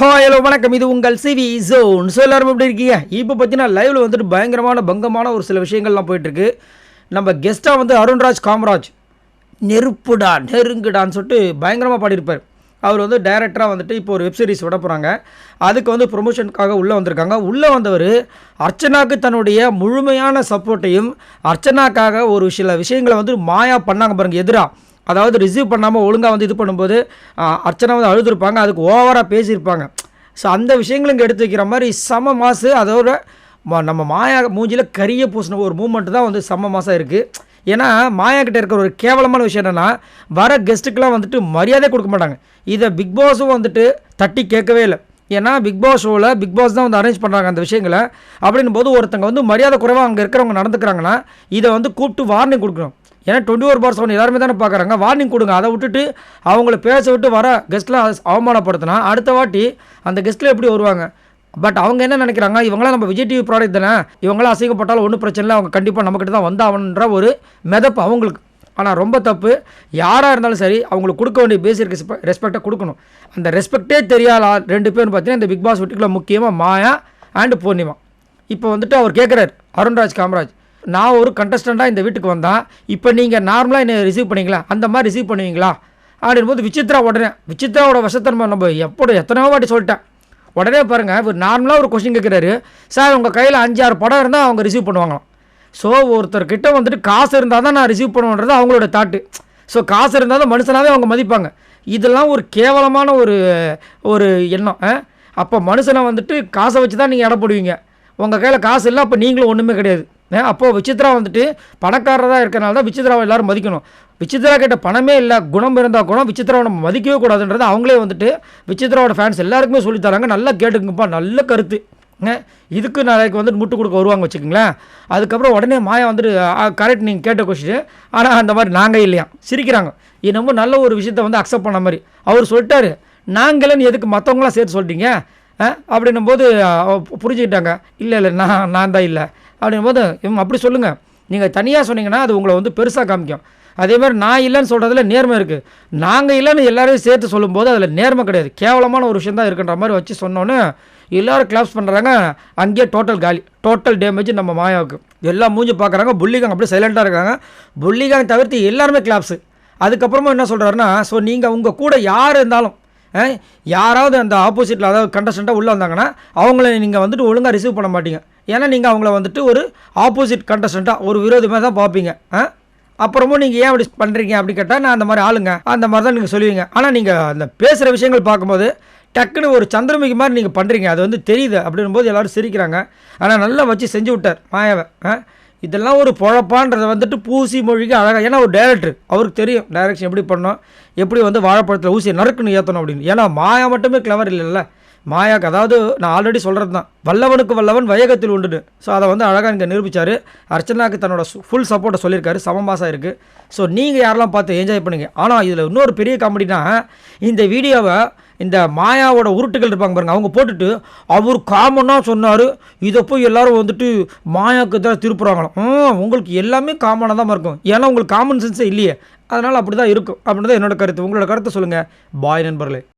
Hi hello வணக்கம். இது உங்கள் சிவி ஜோன். ஸோ எல்லாரும் எப்படி இருக்கீங்க? இப்போ பார்த்தீங்கன்னா லைவில் வந்துட்டு பயங்கரமான பங்கமான ஒரு சில விஷயங்கள்லாம் போயிட்டுருக்கு. நம்ம கெஸ்ட்டாக வந்து அருண்ராஜ் காமராஜ். நெருப்புடா நெருங்குடான்னு சொல்லிட்டு பயங்கரமாக பாடியிருப்பார். அவர் வந்து டைரக்டராக வந்துட்டு இப்போ ஒரு வெப்சீரிஸ் விட போகிறாங்க அதுக்கு வந்து ப்ரொமோஷனுக்காக உள்ளே வந்திருக்காங்க. உள்ளே வந்தவர் அர்ச்சனாக்கு தன்னுடைய முழுமையான சப்போர்ட்டையும் அர்ச்சனாக்காக ஒரு சில விஷயங்களை வந்து மாயா பண்ணாங்க பாருங்கள் எதிராக அதாவது ரிசீவ் பண்ணாமல் ஒழுங்காக வந்து இது பண்ணும்போது அர்ச்சனை அர்ச்சனா வந்து அழுதுருப்பாங்க அதுக்கு ஓவராக பேசியிருப்பாங்க. ஸோ அந்த விஷயங்களும் இங்கே எடுத்து வைக்கிற மாதிரி செம மாசு அதோட நம்ம மாயா மூஞ்சியில் கரிய பூசின ஒரு மூமெண்ட் தான் வந்து செம்ம மாதம் இருக்குது ஏன்னா மாயா கிட்ட இருக்கிற ஒரு கேவலமான விஷயம் என்னென்னா வர கெஸ்ட்டுக்கெலாம் வந்துட்டு மரியாதை கொடுக்க மாட்டாங்க. இதை பிக் பாஸும் வந்துட்டு தட்டி கேட்கவே இல்லை. ஏன்னா பிக் பாஸ் ஷோவில் பிக் பாஸ் தான் வந்து அரேஞ்ச் பண்ணுறாங்க அந்த விஷயங்களை. அப்படின்னும் போது ஒருத்தங்க வந்து மரியாதை குறைவாக அங்கே இருக்கிறவங்க நடந்துக்கிறாங்கன்னா இதை வந்து கூப்பிட்டு வார்னிங் கொடுக்கணும். ஏன்னா டுவெண்ட்டி ஃபோர் பார் செவன் எல்லாருமே தானே பார்க்குறாங்க. வார்னிங் கொடுங்க. அதை விட்டுட்டு அவங்கள பேச விட்டு வர கெஸ்ட்லாம் அவமானப்படுத்தினா அடுத்த வாட்டி அந்த கெஸ்ட்டில் எப்படி வருவாங்க? பட் அவங்க என்ன நினைக்கிறாங்க? இவங்களாம் நம்ம விஜய் டிவி ப்ராடக்ட் தானே? இவங்களாம் அசிங்கப்பட்டாலும் ஒன்றும் பிரச்சனை இல்லை. அவங்க கண்டிப்பாக நம்மக்கிட்ட தான் வந்தாவன்ற ஒரு மிதப்பு அவங்களுக்கு. ஆனால் ரொம்ப தப்பு. யாராக இருந்தாலும் சரி அவங்களுக்கு கொடுக்க வேண்டிய பேசிக் ரெஸ்பெக்டை கொடுக்கணும். அந்த ரெஸ்பெக்டே தெரியாத ரெண்டு பேரும் பார்த்தீங்கன்னா இந்த பிக் பாஸ் வீட்டுக்குள்ள முக்கியமாக மாயா அண்ட் பூர்ணிமா. இப்போ வந்துட்டு அவர் கேட்குறாரு அருண்ராஜ் காமராஜ். நான் ஒரு கண்டஸ்டண்ட்டாக இந்த வீட்டுக்கு வந்தேன் இப்போ நீங்கள் நார்மலாக என்னை ரிசீவ் பண்ணீங்களா அந்த மாதிரி ரிசீவ் பண்ணுவீங்களா? அப்படின் போது விசித்ரா உடனே விசித்ராவோட வசத்தன்மை நம்ம எப்போ எத்தனையோ வாட்டி சொல்லிட்டேன். உடனே பாருங்கள் இவர் நார்மலாக ஒரு கொஸ்டின் கேட்குறாரு. சார் உங்கள் கையில் அஞ்சாறு படம் இருந்தால் அவங்க ரிசீவ் பண்ணுவாங்களாம். ஸோ ஒருத்தர்கிட்ட வந்துட்டு காசு இருந்தால் தான் நான் ரிசீவ் பண்ணுவேன்றது அவங்களோட தாட்டு ஸோ காசு இருந்தால் தான் மனுஷனாகவே அவங்க மதிப்பாங்க. இதெல்லாம் ஒரு கேவலமான ஒரு ஒரு எண்ணம் அப்போ மனுஷனை வந்துட்டு காசை வச்சு தான் நீங்கள் இடப்படுவீங்க உங்கள் கையில் காசு இல்லை அப்போ நீங்களும் ஒன்றுமே கிடையாது. அப்போது விசித்ரா வந்துட்டு பணக்காரராக இருக்கிறனால தான் விசித்ராவை எல்லாரும் மதிக்கணும். விசித்ரா கிட்ட பணமே இல்லை குணம் இருந்தால் குணம் விசித்ராவை நம்ம மதிக்கவே கூடாதுன்றது அவங்களே வந்துட்டு விசித்ராவோட ஃபேன்ஸ் எல்லாருக்குமே சொல்லித் தராங்க. நல்லா கேட்டுக்குங்கப்பா நல்ல கருத்து. இதுக்கு நாளைக்கு வந்துட்டு முட்டு கொடுக்க வருவாங்க வச்சுக்கோங்களேன். அதுக்கப்புறம் உடனே மாயா வந்துட்டு கரெக்ட் நீங்கள் கேட்ட கொஸ்டின் ஆனால் அந்த மாதிரி நாங்கள் இல்லையா? சிரிக்கிறாங்க. இது ரொம்ப நல்ல ஒரு விஷயத்த வந்து அக்செப்ட் பண்ண மாதிரி. அவர் சொல்லிட்டாரு நாங்களேன்னு எதுக்கு மற்றவங்களாம் சேர்த்து சொல்லிட்டீங்க? ஆ அப்படின்னும் போது புரிஞ்சுக்கிட்டாங்க. இல்லை இல்லை நான் நான் தான் இல்லை. அப்படின்னும் போது இவங்க அப்படி சொல்லுங்கள் நீங்கள் தனியாக சொன்னீங்கன்னா அது உங்களை வந்து பெருசாக காமிக்கும். அதே மாதிரி நான் இல்லைன்னு சொல்கிறதுல நேர்மை இருக்குது நாங்கள் இல்லைன்னு எல்லாரையும் சேர்த்து சொல்லும்போது அதில் நேர்மை கிடையாது. கேவலமான ஒரு விஷயம் தான் இருக்குன்ற மாதிரி வச்சு சொன்னோன்னே எல்லோரும் கிளாப்ஸ் பண்ணுறாங்க அங்கேயே டோட்டல் காலி டோட்டல் டேமேஜ் நம்ம மாயாவுக்கு. எல்லாம் மூஞ்சி பார்க்குறாங்க புள்ளிகாங் அப்படியே சைலண்ட்டாக இருக்காங்க. புள்ளிகாங் தவிர்த்து எல்லாருமே கிளாப்ஸு அதுக்கப்புறமா என்ன சொல்கிறாருன்னா ஸோ நீங்கள் உங்கள் கூட யார் இருந்தாலும் யாராவது அந்த ஆப்போசிட்டில் அதாவது கண்டஸ்டண்ட்டாக உள்ளே வந்தாங்கன்னா அவங்கள நீங்கள் வந்துட்டு ஒழுங்காக ரிசீவ் பண்ண மாட்டீங்க. ஏன்னா நீங்கள் அவங்கள வந்துட்டு ஒரு ஆப்போசிட் கண்டஸ்டண்ட்டாக ஒரு விரோதமாக தான் பார்ப்பீங்க. ஆ? அப்புறமும் நீங்கள் ஏன் அப்படி பண்ணுறீங்க அப்படின்னு கேட்டால் நான் அந்த மாதிரி ஆளுங்க அந்த மாதிரி தான் நீங்கள் சொல்லுவீங்க. ஆனால் நீங்கள் அந்த பேசுகிற விஷயங்கள் பார்க்கும்போது டக்குன்னு ஒரு சந்திரமுகி மாதிரி நீங்கள் பண்ணுறீங்க அது வந்து தெரியுது அப்படின்னும் போது சிரிக்கிறாங்க. ஆனால் நல்லா வச்சு செஞ்சு விட்டார் மாயாவை. ஆ? இதெல்லாம் ஒரு பொழப்பான்றதை வந்துட்டு பூசி மொழிக்கு அழகாக ஏன்னா ஒரு டேரக்டர் அவருக்கு தெரியும் டைரக்ஷன் எப்படி பண்ணணும் எப்படி வந்து வாழைப்பழத்தில் ஊசியை நறுக்குன்னு ஏற்றணும் அப்படின்னு. ஏன்னா மாயா மட்டுமே கிளவர் இல்லைல்ல. மாயாக்கு அதாவது நான் ஆல்ரெடி சொல்கிறது தான் வல்லவனுக்கு வல்லவன் வயகத்தில் உண்டுன்னு. ஸோ அதை வந்து அழகாக இங்கே நிரூபித்தார் அர்ச்சனாக்கு தன்னோட ஃபுல் சப்போர்ட்டை சொல்லியிருக்காரு. சமமாசம் இருக்குது ஸோ நீங்கள் யாரெல்லாம் பார்த்து என்ஜாய் பண்ணுங்க? ஆனால் இதில் இன்னொரு பெரிய காமெடினா இந்த வீடியோவை இந்த மாயாவோட உருட்டுகள் இருப்பாங்க பாருங்க அவங்க போட்டுட்டு அவர் காமனாக சொன்னார். இதை போய் எல்லாரும் வந்துட்டு மாயாவுக்கு தான் திருப்புறாங்களாம். உங்களுக்கு எல்லாமே காமனாக தான் இருக்கும். ஏன்னா உங்களுக்கு காமன் சென்ஸே இல்லையே. அதனால் அப்படி தான் இருக்கும். அப்படின்னு தான் என்னோட கருத்து. உங்களோட கருத்தை சொல்லுங்கள் பாய் நண்பர்களே.